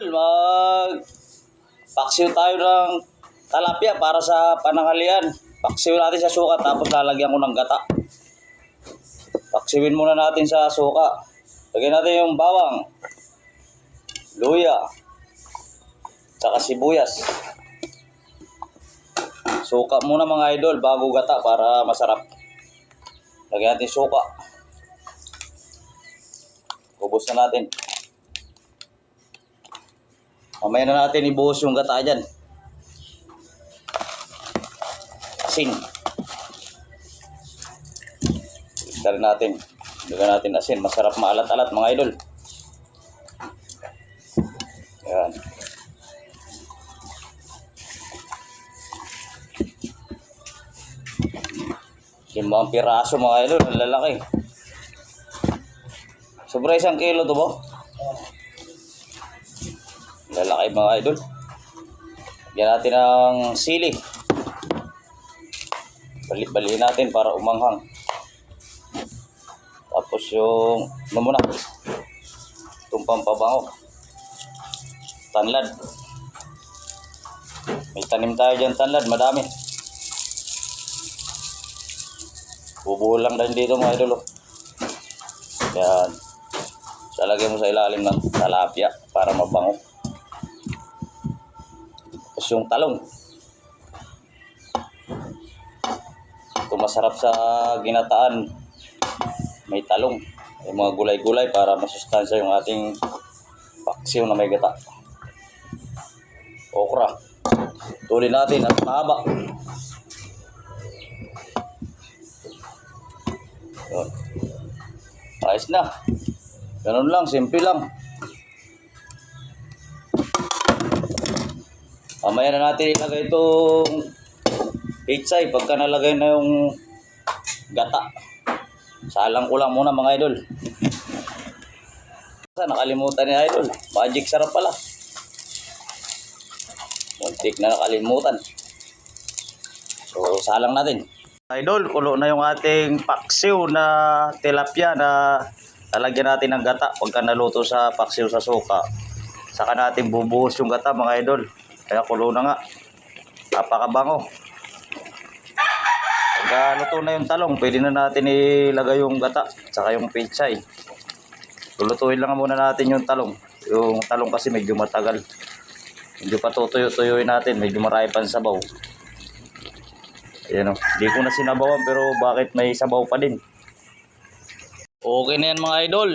Mag paksiw tayo ng talapia para sa pananghalian. Paksiw natin sa suka tapos lalagyan ko ng gata. Paksiwin muna natin sa suka. Lagyan natin yung bawang, luya, tsaka sibuyas. Suka muna mga idol bago gata para masarap. Lagyan natin suka. Ubus na natin. Mamaya na natin ibuhos yung gata dyan. Asin. Dari natin. Lagyan natin asin. Masarap maalat-alat mga idol. Yan. Limang piraso mga idol. Ang lalaki. Sobra isang kilo to ba? Lalaki mga idol. Lagyan natin ng sili. Balik-baliin natin para umanghang. Tapos yung, ano muna, itong. Tanlad. May tanim tayo dyan tanlad, madami. Bubuo lang din dito mga idol. oh. Yan. Salagay mo sa ilalim ng talapia para mabango. Tapos yung talong. Ito masarap sa ginataan. May talong. May mga gulay-gulay para masustansya yung ating paksiw na may gata. Okra. Tuloy natin at mahaba. Yun. Ayos na. Ganun lang, simple lang. Mamaya na natin ilagay itong pitsay pagka nalagay na yung gata. Salang ko lang muna mga idol. Nakalimutan ni idol. Magic sarap pala. Muntik na nakalimutan. So, salang natin. Idol, kulo na yung ating paksiw na tilapia na lalagyan natin ng gata pagka naluto sa paksiw sa suka. Saka natin bubuhos yung gata mga idol. Kaya kulo na nga. Napakabango. Pagka luto na yung talong, pwede na natin ilagay yung gata saka yung pechay. Lulutuin lang muna natin yung talong. Yung talong kasi medyo matagal. Medyo patutuyo-tuyuin natin, medyo marami pang sabaw. Ayan o. Di ko na sinabawan pero bakit may sabaw pa din. Okay na yan mga idol.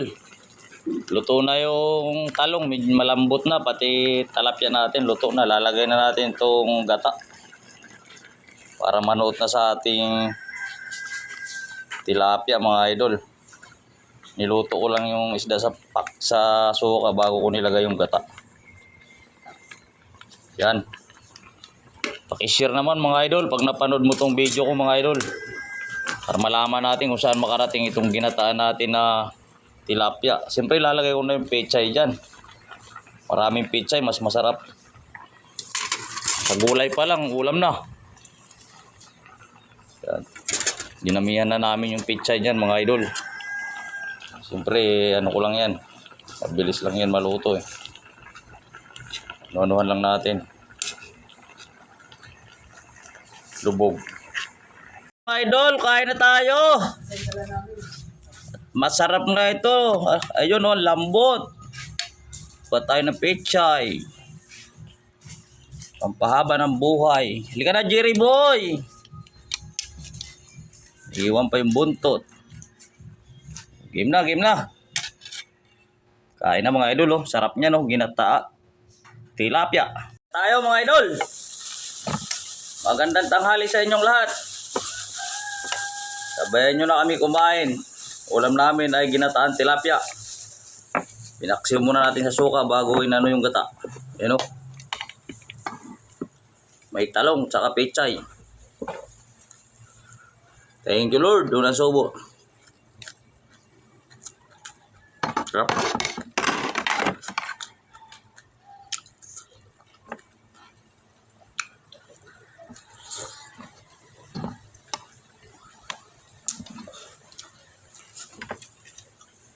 Luto na yung talong. Malambot na. Pati talapya natin. Luto na. Lalagay na natin itong gata. Para manuot na sa ating tilapia mga idol. Niluto ko lang yung isda sa pak sa suka bago ko nilagay yung gata. Yan. Pakishare naman mga idol pag napanood mo tong video ko mga idol. Para malaman natin kung saan makarating itong ginataan natin na tilapia. Siyempre lalagay ko na yung pechay dyan. Maraming pechay, mas masarap. Sa gulay pa lang, ulam na. Yan. Dinamihan na namin yung pechay dyan mga idol. Siyempre, ano ko lang yan. Mabilis lang yan maluto eh. Ano-anuhan lang natin. lubog. Idol, kain na tayo. Masarap nga ito. Ah, Ayun oh, lambot. Pa tayo ng pechay. Pampahaba ng buhay. Halika na, Jerry boy. Iwan pa yung buntot. Game na, game na. Kain na mga idol, oh. Sarap niya, no? Ginata. Tilapia. Tayo mga idol. Magandang tanghali sa inyong lahat. Sabayan nyo na kami kumain. Ulam namin ay ginataan tilapia. Pinaksiw muna natin sa suka bago inano yung gata. Yan o. May talong tsaka pechay. Thank you Lord. Doon ang subo. Sarap.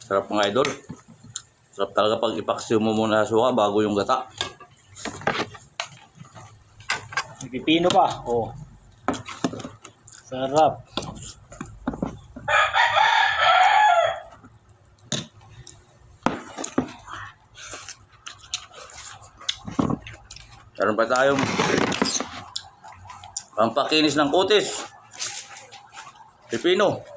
Sarap mga idol. Sarap talaga pag ipaksiw mo muna sa suka bago yung gata. Pipino pa. Oh. Sarap. Meron pa tayong pampakinis ng kutis. Pipino.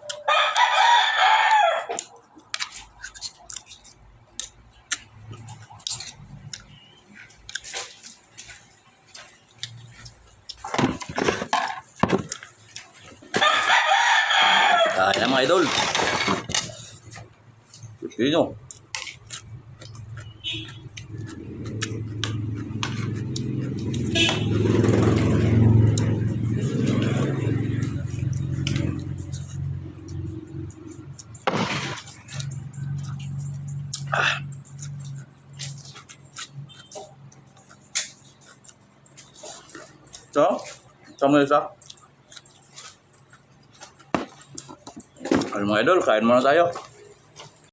Kaya mga idol. Pipino. So, sama isa. Ano mga idol, kain muna tayo.